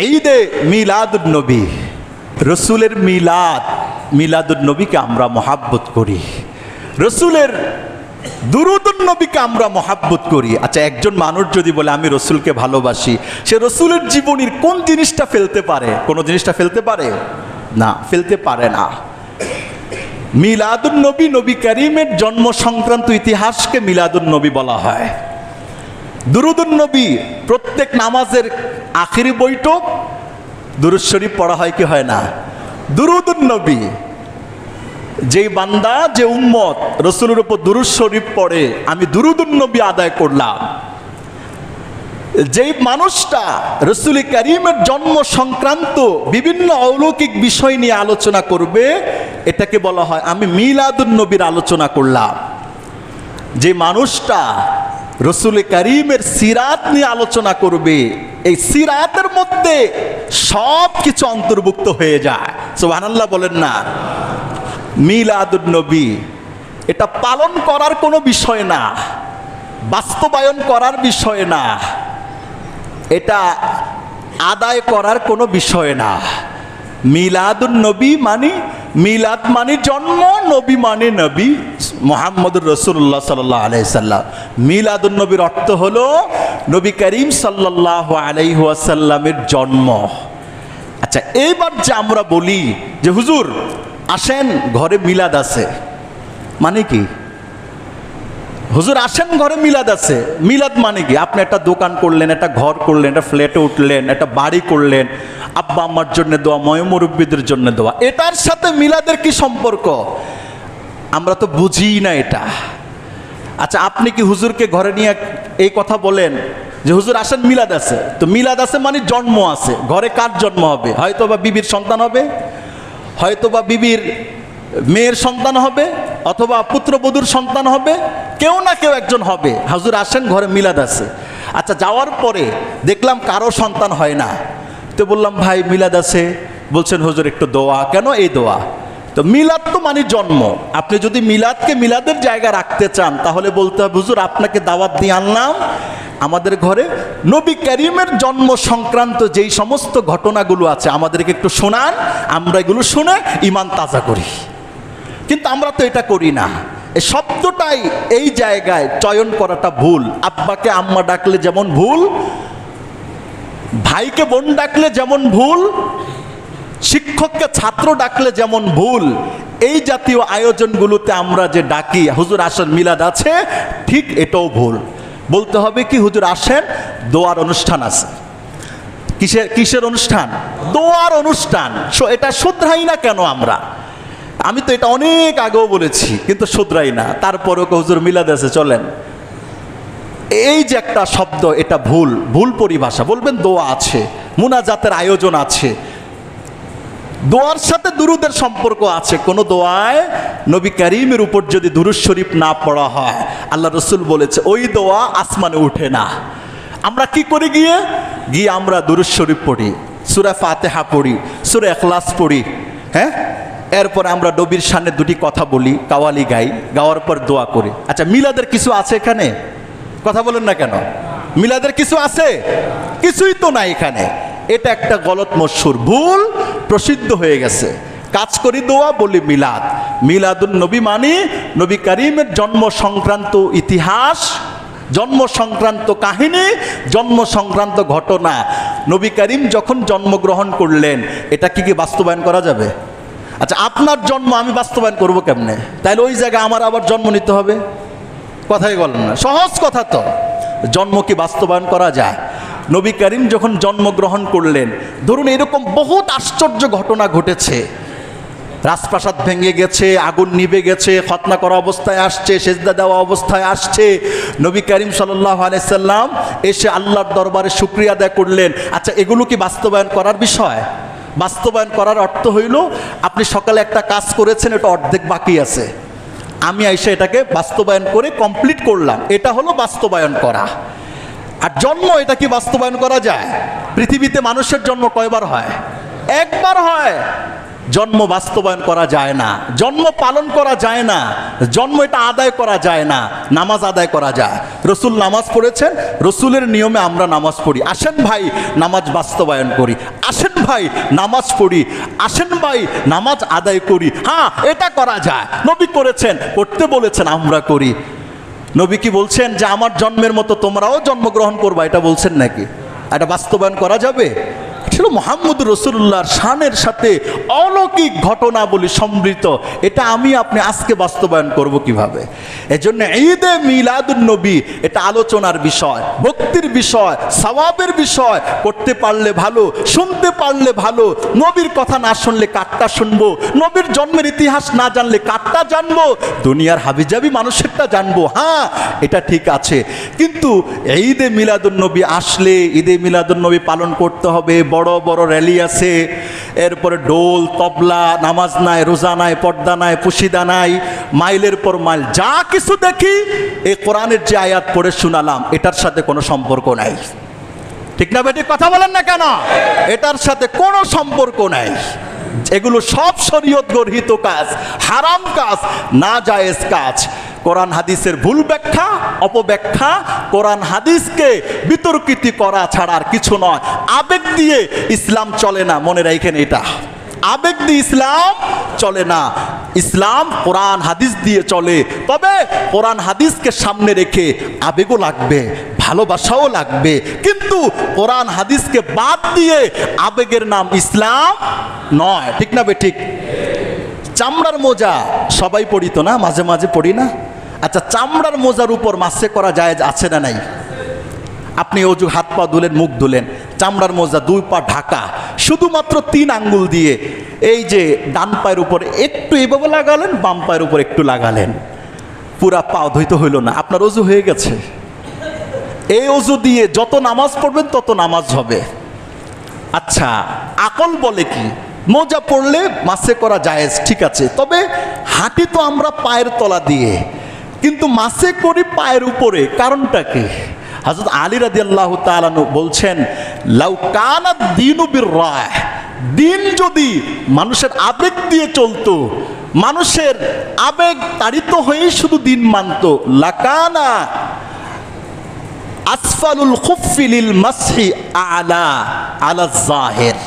ঈদে মিলাদুন নবী, রসুলের মিলাদ, মিলাদুন নবীকে আমরা মহাব্বত করি। রসুলের দুরুদুন নবীকে আমরা মহাব্বত করি। আচ্ছা একজন মানুষ যদি বলে, আমি রসুলকে ভালোবাসি সে রসুলের জীবনীর কোন জিনিসটা ফেলতে পারে? কোন জিনিসটা ফেলতে পারে? না, ফেলতে পারে না। মিলাদুন নবী নবী করিমের জন্ম সংক্রান্ত ইতিহাসকে মিলাদুন নবী বলা হয়। দুরুদুন নবী, প্রত্যেক নামাজের আখেরি বৈঠক দুরুদ শরীফ পড়া হয় কি হয় না? দুরুদুন নবী, যেই বান্দা, যে উম্মত রসুলের উপর দুরুদ শরীফ পড়ে, আমি দুরুদুন নবী আদায় করলাম। যেই মানুষটা রসুল করিমের জন্ম সংক্রান্ত বিভিন্ন অলৌকিক বিষয় নিয়ে আলোচনা করবে, এটাকে বলা হয় আমি মিলাদুন নবীর আলোচনা করলাম। যে মানুষটা রসুল করিমের সিরাত নিয়ে আলোচনা করবে। এই সিরাতের মধ্যে সব কিছু অন্তর্ভুক্ত হয়ে যায়। সোহানাল্লাহ বলেন না। মিলাদুন নবী, এটা পালন করার কোনো বিষয় না। বাস্তবায়ন করার বিষয় না। এটা আদায় করার কোনো বিষয় না। মিলাদুন নবী মানে মিলাদ মানে জন্ম, নবী মানে নবী মোহাম্মদুর রসুল্লাহ সাল্লাহ আলাইসাল্লাম মিলাদুন নবীর অর্থ হলো নবী করিম সাল্লাহ আলাইহাসাল্লামের জন্ম। আচ্ছা এইবার যে আমরা বলি যে, হুজুর, আসেন, ঘরে মিলাদ আছে। মানে কি? হুজুর, আসেন ঘরে মিলাদ আছে। মিলাদ মানে কি? আপনি একটা দোকান করলেন, একটা ঘর করলেন, একটা ফ্ল্যাটে উঠলেন, একটা বাড়ি করলেন। আব্বা আম্মার জন্য দোয়া ময়মুরব্বীদের জন্য দোয়া। এটার সাথে মিলাদের কি সম্পর্ক? আমরা তো বুঝি না এটা। আচ্ছা আপনি কি হুজুরকে ঘরে নিয়ে এই কথা বলেন যে, হুজুর, আসেন, মিলাদ আছে। তো মিলাদ আছে মানে জন্ম আছে। ঘরে কার জন্ম হবে? হয়তো বা বিবির সন্তান হবে হয়তো বা বিবির মেয়ের সন্তান হবে অথবা পুত্রবধূর সন্তান হবে, কেউ না কেউ একজন হবে। হাজুর আসেন, ঘরে মিলাদ আছে। আচ্ছা যাওয়ার পরে দেখলাম কারও সন্তান হয় না। তো বললাম, ভাই, মিলাদ আছে। বলছেন, হজুর, একটু দোয়া। কেন এই দোয়া? তো মিলাদ তো মানে জন্ম। আপনি যদি মিলাদকে মিলাদের জায়গা রাখতে চান, তাহলে বলতে হবে, হুজুর, আপনাকে দাওয়াত দিয়ে আনলাম। আমাদের ঘরে নবী করিমের জন্ম সংক্রান্ত যেই সমস্ত ঘটনাগুলো আছে, আমাদেরকে একটু শোনান। আমরা এগুলো শুনে ইমান তাজা করি। কিন্তু আমরা তো এটা করি না। এই শব্দটাই এই জায়গায় চয়ন করাটা ভুল। আব্বাকে আম্মা ডাকলে যেমন ভুল, ভাইকে বোন ডাকলে যেমন ভুল, শিক্ষককে ছাত্র ডাকলে যেমন ভুল, এই জাতীয় আয়োজনগুলোতে আমরা যে ডাকি, হুজুর আসেন, মিলাদ আছে, ঠিক এটাও ভুল। বলতে হবে কি, হুজুর আসেন, দোয়ার অনুষ্ঠান আছে। কিসের কিসের অনুষ্ঠান? দোয়ার অনুষ্ঠান। এটা শুধরাই না কেন আমরা? আমি তো এটা অনেক আগেও বলেছি, কিন্তু শুধরাই না। তারপরেও হুজুর মিলাদ আছে, চলেন। এই যে একটা শব্দ, এটা ভুল ভুল পরিভাষা। বলবেন দোয়া আছে, মুনাজাতের আয়োজন আছে। দোয়ার সাথে দুরুদের সম্পর্ক আছে। কোন দোয়ায় নবী করিমের উপর যদি দুরুদ শরীফ না পড়া হয়, আল্লাহ রসুল বলেছে, ওই দোয়া আসমানে উঠে না। আমরা কি করি গিয়ে? গিয়ে আমরা দুরুদ শরীফ পড়ি, সুরা ফাতেহা পড়ি, সুরা এখলাস পড়ি হ্যাঁ? এরপর আমরা নবীর সামনে দুটি কথা বলি, কাওয়ালি গাই, গাওয়ার পর দোয়া করি। আচ্ছা মিলাদের কিছু আছে এখানে? কথা বলেন না কেন? মিলাদের কিছু আছে? কিছুই তো নাই এখানে। এটা একটা গলত মশুর ভুল, প্রসিদ্ধ হয়ে গেছে। কাজ করি দোয়া, বলি মিলাদ। মিলাদুল নবী মানে নবী করিমের জন্ম সংক্রান্ত ইতিহাস, জন্ম সংক্রান্ত কাহিনী, জন্ম সংক্রান্ত ঘটনা। নবী করিম যখন জন্মগ্রহণ করলেন, এটা কি কি বাস্তবায়ন করা যাবে? আচ্ছা আপনার জন্ম আমি বাস্তবায়ন করব কেমনে? তাহলে ওই জায়গায় আমার আবার জন্ম নিতে হবে? কথাই বলেন না। সহজ কথা তো। জন্ম কি বাস্তবায়ন করা যায়? নবী করিম যখন জন্মগ্রহণ করলেন, ধরুন এরকম বহুত আশ্চর্য ঘটনা ঘটেছে। রাজপ্রাসাদ ভেঙে গেছে, আগুন নিভে গেছে, খতনা করা অবস্থায় আসছে, সেজদা দেওয়া অবস্থায় আসছে। নবী করিম সাল্লাহ আলাইসাল্লাম এসে আল্লাহর দরবারে শুক্রিয়া আদায় করলেন। আচ্ছা এগুলো কি বাস্তবায়ন করার বিষয়? বাস্তবায়ন করার অর্থ হইল, আপনি সকালে একটা কাজ করেছেন, এটা অর্ধেক বাকি আছে। আমি এসে এটাকে বাস্তবায়ন করে কমপ্লিট করলাম। এটা হলো বাস্তবায়ন করা। আর জন্ম, এটা কি বাস্তবায়ন করা যায়? পৃথিবীতে মানুষের জন্ম কয়বার হয়? একবার হয়। জন্ম বাস্তবায়ন করা যায় না, জন্ম পালন করা যায় না, জন্ম এটা আদায় করা যায় না, নামাজ আদায় করা যায়। রসুল নামাজ পড়েছেন, রসুলের নিয়মে আমরা নামাজ পড়ি। আসেন ভাই, নামাজ বাস্তবায়ন করি। আসেন ভাই, নামাজ পড়ি। আসেন ভাই, নামাজ আদায় করি। হ্যাঁ এটা করা যায়। নবী করেছেন করতে বলেছেন, আমরা করি। নবী কি বলছেন যে, আমার জন্মের মতো তোমরাও জন্মগ্রহণ করবা? এটা বলছেন নাকি? এটা বাস্তবায়ন করা যাবে? ছিল মোহাম্মদ রসুল্লাহর শানের সাথে অলৌকিক ঘটনাবলী সমৃদ্ধ। এটা আমি আপনি আজকে বাস্তবায়ন করব কীভাবে? এজন্য ঈদে মিলাদুন নবী এটা আলোচনার বিষয়, ভক্তির বিষয়, সওয়াবের বিষয়। করতে পারলে ভালো, শুনতে পারলে ভালো। নবীর কথা না শুনলে কাটটা শুনব? নবীর জন্মের ইতিহাস না জানলে কাটটা জানব? দুনিয়ার হাবিজাবি মানুষেরটা জানব? হ্যাঁ এটা ঠিক আছে। কিন্তু ঈদে মিলাদুন নবী আসলে, ঈদে মিলাদুন নবী পালন করতে হবে, বড় বড় র্যালি আছে। এরপরে ডোল তবলা, নামাজ নাই, রোজা নাই, পর্দা নাই, পুশিদা নাই, মাইলের পর মাইল। যা কিছু দেখি, এই কোরআনের যে আয়াত পড়ে শোনালাম, এটার সাথে কোনো সম্পর্ক নাই। ঠিক না বেটি কথা বলেন না কেন? এটার সাথে কোনো সম্পর্ক নাই। এগুলো সব শরীয়ত গর্হিত কাজ, হারাম কাজ, না জায়েজ কাজ। কোরআন হাদিসের ভুল ব্যাখ্যা, অপব্যাখ্যা, কোরআন হাদিসকে বিতর্কিত করা ছাড়া আর কিছু নয়। আবেগ দিয়ে ইসলাম চলে না, মনে রাখেন এটা। আবেগ দিয়ে ইসলাম চলে না। ইসলাম কোরআন হাদিস দিয়ে চলে। তবে কোরআন হাদিসকে সামনে রেখে আবেগও লাগবে, ভালোবাসাও লাগবে। কিন্তু কোরআন হাদিসকে বাদ দিয়ে আবেগের নাম ইসলাম নয়। ঠিক না বে ঠিক? চামড়ার মোজা সবাই পড়ি তো না? মাঝে মাঝে পড়ি না? আচ্ছা চামড়ার মোজার উপর মাসে করা যায় আছে না নাই? আপনি অজু হাত পা ধুলেন মুখ ধুলেন চামড়ার মোজা দুই পা ঢাকা, শুধুমাত্র তিন আঙ্গুল দিয়ে এই যে ডান পায়ের উপর একটু এভাবে লাগালেন, বাম পায়ের উপর একটু লাগালেন। পুরা পা ধুইতে হইল না, আপনার অজু হয়ে গেছে। এই অজু দিয়ে যত নামাজ পড়বেন, তত নামাজ হবে। আচ্ছা আকল বলে কি? মোজা পড়লে মাসে করা জায়েজ, ঠিক আছে। তবে হাঁটি তো আমরা পায়ের তলা দিয়ে। কিন্তু মাসে করি পায়ের উপরে, কারণটা কি? হাজরত আলী রাদি আল্লাহ তালানু বলছেন লাউকানা দিনু বীর রায় দিন যদি মানুষের আবেগ দিয়ে চলতো, মানুষের আবেগ তাড়িত হয়েই শুধু দিন মানত। লাকানা আসফালুল খুফিলিল মাসহি আলা আলা জাহের।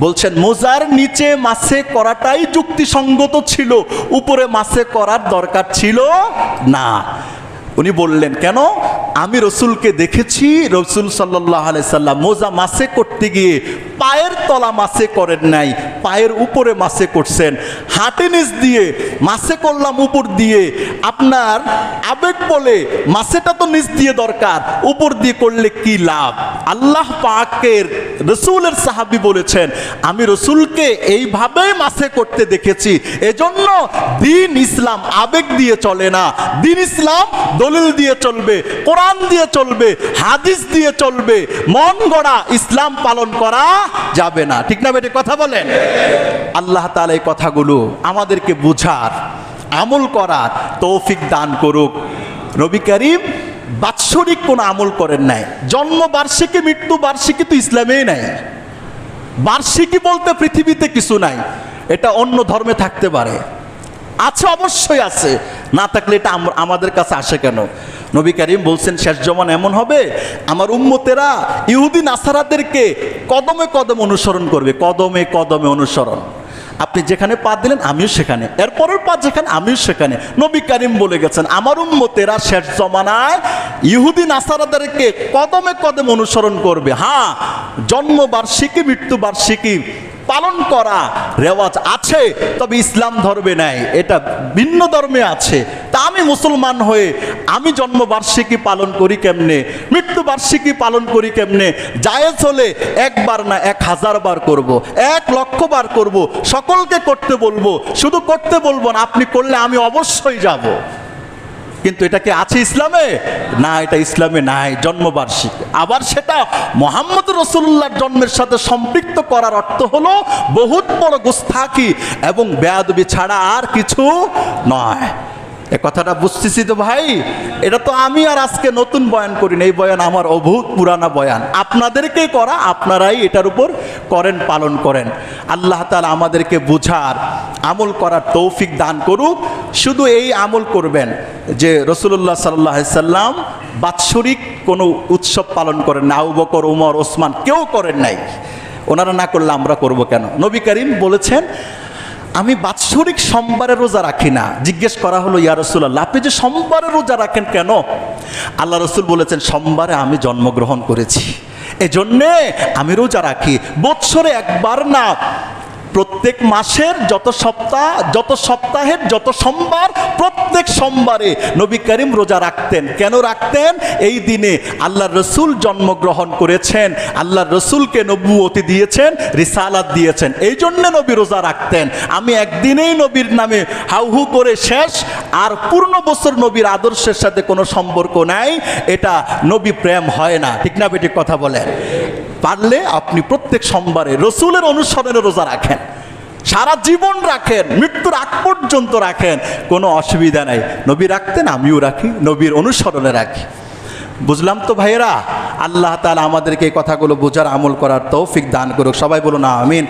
বলছেন, মোজার নিচে মাসে করাটাই যুক্তিসঙ্গত ছিল, উপরে মাসে করার দরকার ছিল না। উনি বললেন, কেন? আমি রসুলকে দেখেছি, রসুল সাল্লাহ সাল্লাম, মোজা মাসে করতে গিয়ে পায়ের তলা মাসে করেন নাই পায়ের উপরে মাসে করছেন। হাটে নিচ দিয়ে মাসে করলাম উপর দিয়ে। আপনার আবেগ বলে মাসেটা তো নিচ দিয়ে দরকার, উপর দিয়ে করলে কি লাভ? আল্লাহ পাকের রসুলের সাহাবি বলেছেন, আমি রসুলকে এইভাবে মাসে করতে দেখেছি, এজন্য দিন ইসলাম আবেগ দিয়ে চলে না। দিন ইসলাম দলিল দিয়ে চলবে, কোরআন দিয়ে চলবে, হাদিস দিয়ে চলবে। মন গড়া ইসলাম পালন করা যাবে না। ঠিক না বেটে, কথা বলেন? আল্লাহ তালা এই কথাগুলো আমাদেরকে বুঝার, আমল করার তৌফিক দান করুক। নবী করিম বাৎসরিক কোনো আমল করেন নাই। জন্মবার্ষিকী মৃত্যু বার্ষিকী তো ইসলামেই নাই। বার্ষিকী বলতে পৃথিবীতে কিছু নাই। এটা অন্য ধর্মে থাকতে পারে। আছে, অবশ্যই আছে। না থাকলে এটা আমাদের কাছে আসে কেন? নবী করিম বলছেন, শেষ জমান এমন হবে, আমার উম্মতেরা ইহুদি নাসারাদেরকে কদমে কদম অনুসরণ করবে, কদমে কদমে অনুসরণ। আপনি যেখানে পা দিলেন, আমিও সেখানে। এরপরের পা যেখানে, আমিও সেখানে। নবী করিম বলে গেছেন, আমার উম্মতেরা শেষ জমানায় ইহুদি নাসারাদেরকে কদমে কদম অনুসরণ করবে। হ্যাঁ জন্মবার্ষিকী, মৃত্যুবার্ষিকী পালন করা রেওয়াজ আছে, তবে ইসলাম ধর্মে নাই, এটা ভিন্ন ধর্মে আছে। তা আমি মুসলমান হয়ে আমি জন্মবার্ষিকী পালন করি কেমনে মৃত্যুবার্ষিকী পালন করি কেমনে জায়েজ হলে একবার না এক হাজার বার করব। এক লক্ষ বার করব। সকলকে করতে বলব, শুধু করতে বলব না, আপনি করলে আমি অবশ্যই যাব কিন্তু এটা কি আছে ইসলামে না, এটা ইসলামে নাই, জন্মবার্ষিকী আবার সেটা মোহাম্মদ রসুল্লাহর জন্মের সাথে সম্পৃক্ত করার অর্থ হলো বহুত বড় গোস্তাকি এবং বেয়াদবি ছাড়া আর কিছু নয় এ কথাটা বুঝতেছি তো ভাই। এটা তো আমি আর আজকে নতুন বয়ান করি না, এই বয়ান আমার অভূত পুরানা বয়ান। আপনাদেরকেই করা, আপনারাই এটার উপর করেন, পালন করেন। আল্লাহ তালা আমাদেরকে বুঝার, আমল করার তৌফিক দান করুক। শুধু এই আমল করবেন যে রসুল্লাহ সাল্লাহ সাল্লাম বাৎসরিক কোনো উৎসব পালন করেন না। আবু বকর, উমর, ওসমান কেউ করেন নাই। ওনারা না করলে আমরা করব কেন? নবী করিম বলেছেন আমি বাৎসরিক সোমবারে রোজা রাখি না। জিজ্ঞেস করা হলো, ইয়া রসুল্লাহ আপনি যে সোমবারে রোজা রাখেন কেন? আল্লাহ রসুল বলেছেন, সোমবারে আমি জন্মগ্রহণ করেছি। এজন্যে আমি রোজা রাখি। বৎসরে একবার না প্রত্যেক মাসের যত সপ্তাহ, যত সপ্তাহের যত সোমবার, প্রত্যেক সোমবারে নবী করিম রোজা রাখতেন। কেন রাখতেন? এই দিনে আল্লাহ রসুল জন্মগ্রহণ করেছেন, আল্লাহ রসুলকে নবুয়তি দিয়েছেন, রিসালাত দিয়েছেন। এই জন্যে নবী রোজা রাখতেন। আমি একদিনেই নবীর নামে হাউহু করে শেষ, আর পূর্ণ বছর নবীর আদর্শের সাথে কোনো সম্পর্ক নাই। এটা নবী প্রেম হয় না। ঠিক না বেটি কথা বলে পারলে আপনি প্রত্যেক সোমবারে রসুলের অনুসরণে রোজা রাখেন। সারা জীবন রাখেন, মৃত্যুর আগ পর্যন্ত রাখেন। কোনো অসুবিধা নাই। নবী রাখতেন, আমিও রাখি, নবীর অনুসরণে রাখি। বুঝলাম তো ভাইয়েরা? আল্লাহ তালা আমাদেরকে এই কথাগুলো বোঝার আমল করার তৌফিক দান করুক। সবাই বলুন, আমিন।